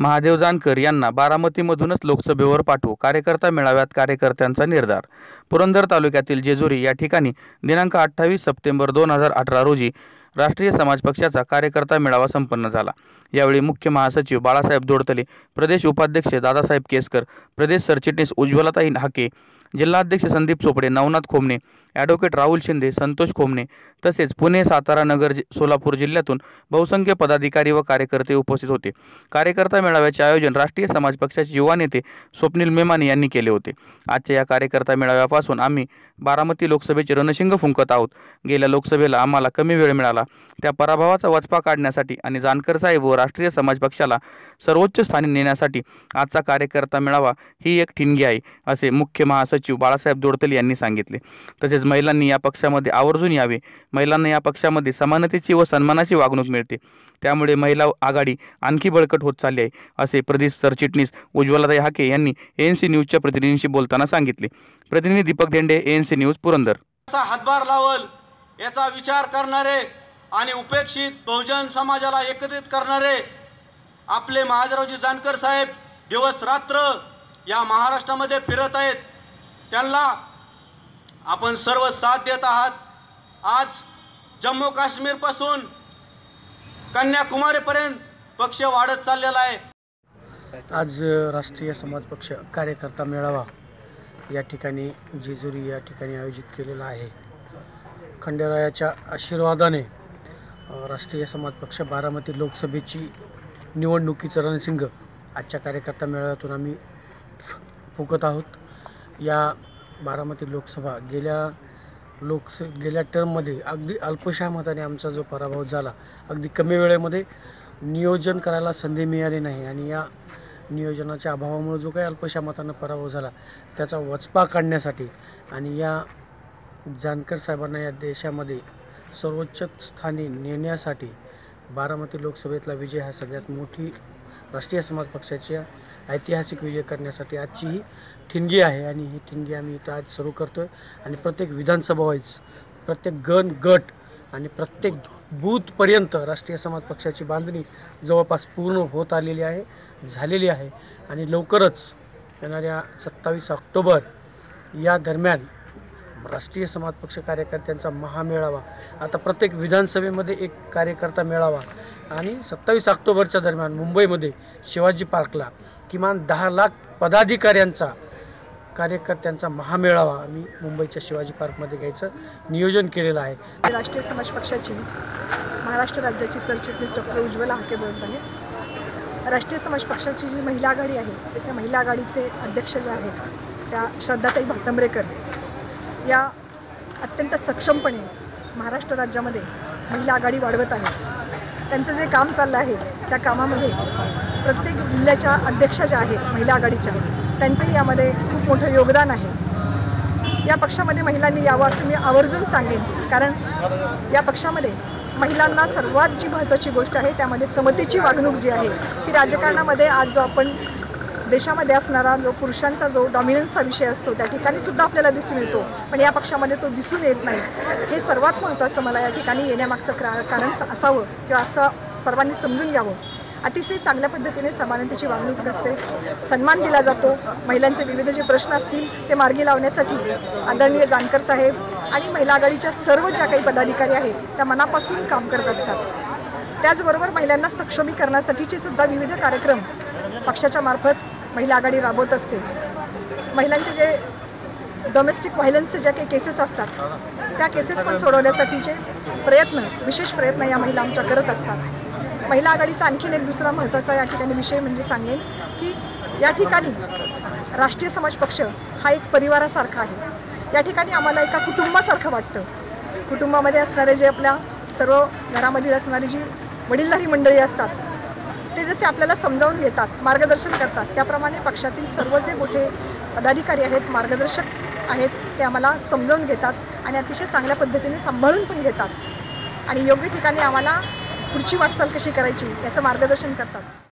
महादेव जानकर यांना बारामतीमधूनच लोकसभेवर पाठवू. कार्यकर्ता मेळाव्यात कार्यकर्त्यांचा निर्धार. पुरंदर तालुक्यातील जेजुरी या ठिकाणी दिनांक अठ्ठावीस सप्टेंबर दोन हजार अठरा रोजी राष्ट्रीय समाज पक्षाचा कार्यकर्ता मेळावा संपन्न झाला. यावेळी मुख्य महासचिव बाळासाहेब दोडतले प्रदेश उपाध्यक्ष दादासाहेब केसकर प्रदेश सरचिटणीस उज्ज्वलताई हाके जिल्हाध्यक्ष संदीप चोपडे नवनाथ खोमणे ॲडव्होकेट राहुल शिंदे संतोष खोमणे तसेच पुणे सातारा नगर जि सोलापूर जिल्ह्यातून बहुसंख्य पदाधिकारी व कार्यकर्ते उपस्थित होते. कार्यकर्ता मेळाव्याचे आयोजन राष्ट्रीय समाज पक्षाचे युवा नेते स्वप्नील मेमाने यांनी केले होते. आजच्या या कार्यकर्ता मेळाव्यापासून आम्ही बारामती लोकसभेचे रणशिंग फुंकत आहोत. गेल्या लोकसभेला आम्हाला कमी वेळ मिळाला. त्या पराभवाचा वचपा काढण्यासाठी आणि जानकर साहेब व राष्ट्रीय समाज पक्षाला सर्वोच्च स्थानी नेण्यासाठी आजचा कार्यकर्ता मेळावा ही एक ठिणगी आहे असे मुख्य महासचिव बाळासाहेब दोडतले यांनी सांगितले. तसेच महिलांनी या पक्षामध्ये आवर्जून यावे. महिलांना या पक्षामध्ये समानतेची व सन्मानाची वागणूक मिळते. त्यामुळे महिला आघाडी आणखी बळकट होत चालली आहे असे प्रदेश सरचिटणीस उज्ज्वलाताई हाके यांनी एन सी न्यूजच्या प्रतिनिधींशी बोलताना सांगितले. प्रतिनिधी Deepak Dhende N C news Purandar. हातभार लावल याचा विचार करणारे आणि उपेक्षित बहुजन समाजाला एकत्रित करणारे आपले महादेवजी जानकर साहेब दिवस रात्र या महाराष्ट्रामध्ये फिरत आहेत. त्यांना आपण सर्व साथ देत आहात. आज जम्मू काश्मीरपासून कन्याकुमारीपर्यंत पक्ष वाढत चाललेला आहे. आज राष्ट्रीय समाज पक्ष कार्यकर्ता मेळावा या ठिकाणी जेजुरी या ठिकाणी आयोजित केलेला आहे. खंडेरायाच्या आशीर्वादाने राष्ट्रीय समाज पक्ष बारामती लोकसभेची निवडणुकीचं रणसिंग आजच्या कार्यकर्ता मेळाव्यातून आम्ही फुकत आहोत. या बारामती लोकसभा गेल्या लोकस गेल्या टर्ममध्ये अगदी अल्पशा मताने आमचा जो पराभव झाला अगदी कमी वेळेमध्ये नियोजन करायला संधी मिळाली नाही आणि या नियोजनाच्या अभावामुळे जो काही अल्पशा मतानं पराभव झाला त्याचा वचपा काढण्यासाठी आणि या जानकर साहेबांना या देशामध्ये सर्वोच्च स्थानी नेण्यासाठी बारामती लोकसभेतला विजय हा सगळ्यात मोठी राष्ट्रीय समाज पक्षाच्या ऐतिहासिक विजय करण्यासाठी आजची ही ठिणगी आहे आणि ही ठिणगी आम्ही इथं आज सुरू करतो आहे आणि प्रत्येक विधानसभा वाईज प्रत्येक गण गट आणि प्रत्येक बूथपर्यंत राष्ट्रीय समाज पक्षाची बांधणी जवळपास पूर्ण होत आलेली आहे झालेली आहे. आणि लवकरच येणाऱ्या सत्तावीस ऑक्टोबर या दरम्यान राष्ट्रीय समाज पक्ष कार्यकर्त्यांचा महामेळावा. आता प्रत्येक विधानसभेमध्ये एक कार्यकर्ता मेळावा. आणि सत्तावीस ऑक्टोबरच्या दरम्यान मुंबईमध्ये शिवाजी पार्कला किमान दहा लाख पदाधिकाऱ्यांचा कार्यकर्त्यांचा महामेळावा आम्ही मुंबईच्या शिवाजी पार्कमध्ये घ्यायचं नियोजन केलेलं आहे. राष्ट्रीय समाज पक्षाची महाराष्ट्र राज्याची सरचिटणीस डॉक्टर उज्ज्वला हाके बोलत आहे. राष्ट्रीय समाज पक्षाची जी महिला आघाडी आहे त्या महिला आघाडीचे अध्यक्ष जे आहेत त्या श्रद्धाताई भातंबरेकर या अत्यंत सक्षमपणे महाराष्ट्र राज्यामध्ये महिला आघाडी वाढवत आहे. त्यांचं जे काम चाललं आहे त्या कामामध्ये प्रत्येक जिल्ह्याच्या अध्यक्षा ज्या आहेत महिला आघाडीच्या त्यांचंही यामध्ये खूप मोठं योगदान आहे. या पक्षामध्ये महिलांनी यावं असं मी आवर्जून सांगेन. कारण या पक्षामध्ये महिलांना सर्वात जी महत्त्वाची गोष्ट आहे त्यामध्ये समतेची वागणूक जी आहे ती राजकारणामध्ये आज जो आपण देशामध्ये असणारा जो पुरुषांचा जो डॉमिनन्सचा विषय असतो त्या ठिकाणी सुद्धा आपल्याला दिसून येतो. पण या पक्षामध्ये तो दिसून येत नाही. हे सर्वात महत्त्वाचं मला या ठिकाणी येण्यामागचं क्रा कारण स- असावं किंवा असं सर्वांनी समजून घ्यावं. अतिशय चांगल्या पद्धतीने समानतेची वागणूक असते सन्मान दिला जातो. महिलांचे विविध जे प्रश्न असतील ते मार्गी लावण्यासाठी आदरणीय जानकर साहेब आणि महिला आघाडीच्या सर्व ज्या काही पदाधिकारी आहेत त्या मनापासून काम करत असतात. त्याचबरोबर महिलांना सक्षमीकरणासाठीचे सुद्धा विविध कार्यक्रम पक्षाच्या मार्फत महिला आघाडी राबवत असते. महिलांचे जे डोमेस्टिक व्हायलन्सचे ज्या काही केसेस असतात त्या केसेस पण सोडवण्यासाठीचे प्रयत्न विशेष प्रयत्न या महिला आमच्या करत असतात. महिला आघाडीचा आणखीन एक दुसरा महत्त्वाचा या ठिकाणी विषय म्हणजे सांगेन की या ठिकाणी राष्ट्रीय समाज पक्ष हा एक परिवारासारखा आहे. या ठिकाणी आम्हाला एका कुटुंबासारखं वाटतं. कुटुंबामध्ये असणारे जे आपल्या सर्व घरामधील असणारी जी वडीलधारी मंडळी असतात जसे आपल्याला समजावून घेतात मार्गदर्शन करतात त्याप्रमाणे पक्षातील सर्व जे मोठे पदाधिकारी आहेत मार्गदर्शक आहेत ते आम्हाला समजावून घेतात आणि अतिशय चांगल्या पद्धतीने सांभाळून पण घेतात. आणि योग्य ठिकाणी आम्हाला पुढची वाटचाल कशी करायची याचं मार्गदर्शन करतात.